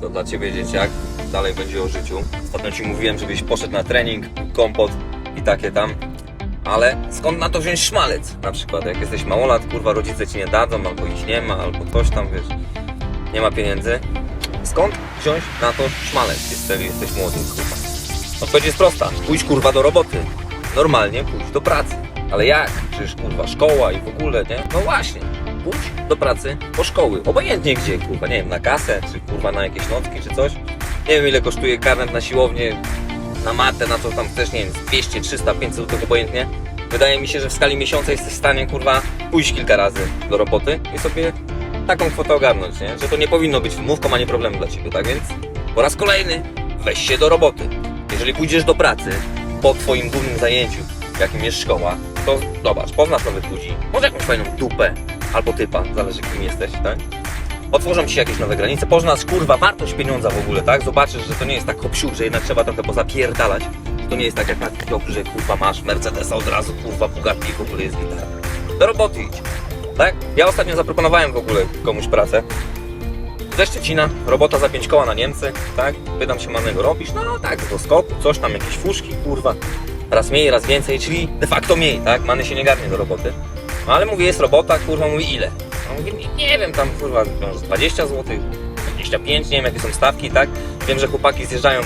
to dla ciebie dzieciak. Dalej będzie o życiu. Ostatnio ci mówiłem, żebyś poszedł na trening, kompot i takie tam. Ale skąd na to wziąć szmalec? Na przykład, jak jesteś małolat, kurwa, rodzice ci nie dadzą, albo ich nie ma, albo coś tam, wiesz, nie ma pieniędzy. Skąd wziąć na to szmalec, jeżeli jesteś młody, kurwa? Odpowiedź jest prosta. Pójdź, kurwa, do roboty. Normalnie pójdź do pracy. Ale jak? Przecież, kurwa, szkoła i w ogóle, nie? No właśnie. Pójdź do pracy po szkoły. Obojętnie gdzie, kurwa, nie wiem, na kasę, czy kurwa na jakieś nocki, czy coś. Nie wiem, ile kosztuje karnet na siłownię, na matę, na co tam chcesz, nie wiem, z 200, 300, 500 zł, obojętnie. Wydaje mi się, że w skali miesiąca jesteś w stanie, kurwa, pójść kilka razy do roboty i sobie taką kwotę ogarnąć, nie? Że to nie powinno być wymówką, a nie problemem dla Ciebie, tak więc po raz kolejny weź się do roboty. Jeżeli pójdziesz do pracy po Twoim głównym zajęciu, jakim jest szkoła, to zobacz, poznasz nowych ludzi, może jakąś fajną dupę albo typa, zależy kim jesteś, tak? Otworzą Ci się jakieś nowe granice, poznasz, kurwa, wartość pieniądza w ogóle, tak? Zobaczysz, że to nie jest tak hop że jednak trzeba trochę pozapierdalać. To nie jest tak jak na TikToku, że kurwa masz Mercedesa od razu, kurwa Bugatti w ogóle jest gitara. Do roboty idź, tak? Ja ostatnio zaproponowałem w ogóle komuś pracę, ze Szczecina, robota za 5 koła na Niemcy, tak? Pytam się manego, robisz? No tak, do skoku, coś tam, jakieś fuszki, kurwa. Raz mniej, raz więcej, czyli de facto mniej, tak? Many się nie garnie do roboty. No ale mówię, jest robota, kurwa, mówi ile? No mówię, nie, nie wiem, tam kurwa, może 20 zł, 25, nie wiem jakie są stawki, tak? Wiem, że chłopaki zjeżdżają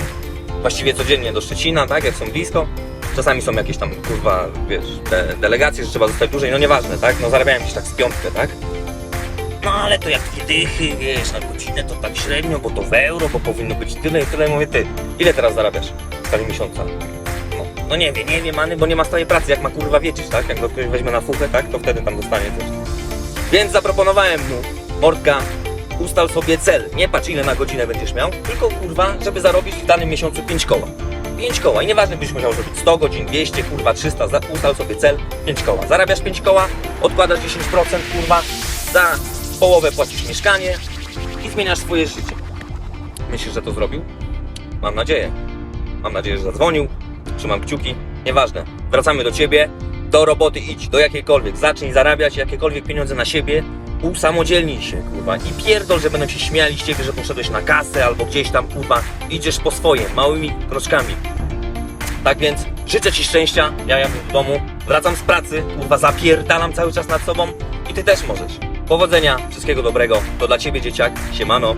właściwie codziennie do Szczecina, tak? Jak są blisko. Czasami są jakieś tam, kurwa, wiesz, de delegacje, że trzeba zostać dłużej, no nieważne, tak? No zarabiałem gdzieś tak z piątkę, tak? No ale to jak dwie dychy, wiesz, na godzinę to tak średnio, bo to w euro, bo powinno być tyle i tyle. Mówię, ty, ile teraz zarabiasz w skali miesiąca? No, nie wiem, nie wiem, Many, bo nie ma stałej pracy. Jak ma kurwa wiedzieć, tak? Jak go ktoś weźmie na fuchę, tak? To wtedy tam dostanie coś. Więc zaproponowałem mu, Mordka, ustal sobie cel. Nie patrz ile na godzinę będziesz miał, tylko kurwa, żeby zarobić w danym miesiącu 5 koła. 5 koła i nieważne byś musiał zrobić 100 godzin, 200, kurwa 300, za- ustal sobie cel 5 koła. Zarabiasz 5 koła, odkładasz 10% kurwa, za połowę płacisz mieszkanie i zmieniasz swoje życie. Myślisz, że to zrobił? Mam nadzieję. Mam nadzieję, że zadzwonił. Trzymam kciuki. Nieważne. Wracamy do ciebie. Do roboty idź, do jakiejkolwiek. Zacznij zarabiać jakiekolwiek pieniądze na siebie. Usamodzielnij się, kurwa. I pierdol, że będą się śmiali z ciebie, że poszedłeś na kasę albo gdzieś tam, kurwa. Idziesz po swoje, małymi kroczkami. Tak więc życzę Ci szczęścia, ja jadę do domu, wracam z pracy, kurwa zapierdalam cały czas nad sobą i Ty też możesz. Powodzenia, wszystkiego dobrego, to dla Ciebie dzieciak, siemano.